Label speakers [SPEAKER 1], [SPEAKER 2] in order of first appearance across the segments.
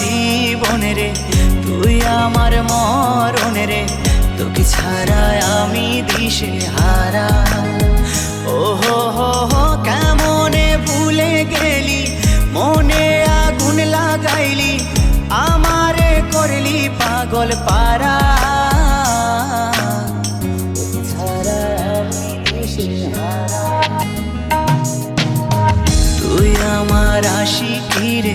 [SPEAKER 1] জীবন রে, তুই আমার মরণ রে, তোকে ছাড়া আমি দিশে হারা ও হো হো হো কেমনে ভুলে গেলি, মনে আগুন লাগাইলি, আমারে করলি পাগল পারা। তুই আমার আশিকি রে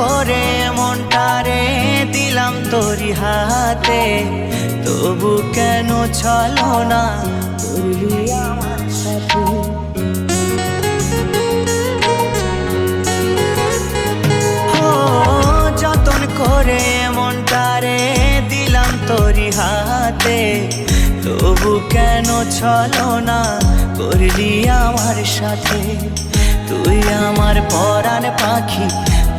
[SPEAKER 1] করে মনটারে দিলাম তোরি হাতে। তবু কেন চলো না করলি যতন করে মনটারে দিলাম তোরি হাতে। তবু কেন চলো না করলি আমার সাথে? তুই আমার পরাণ পাখি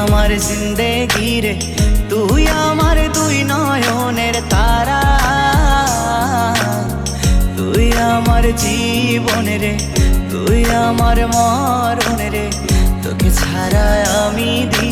[SPEAKER 1] আমার জিন্দেগি রে, তুই আমার দুই নয়নের তারা। তুই আমার জীবন রে, তুই আমার মরণ রে, তোকে ছাড়া আমি হারা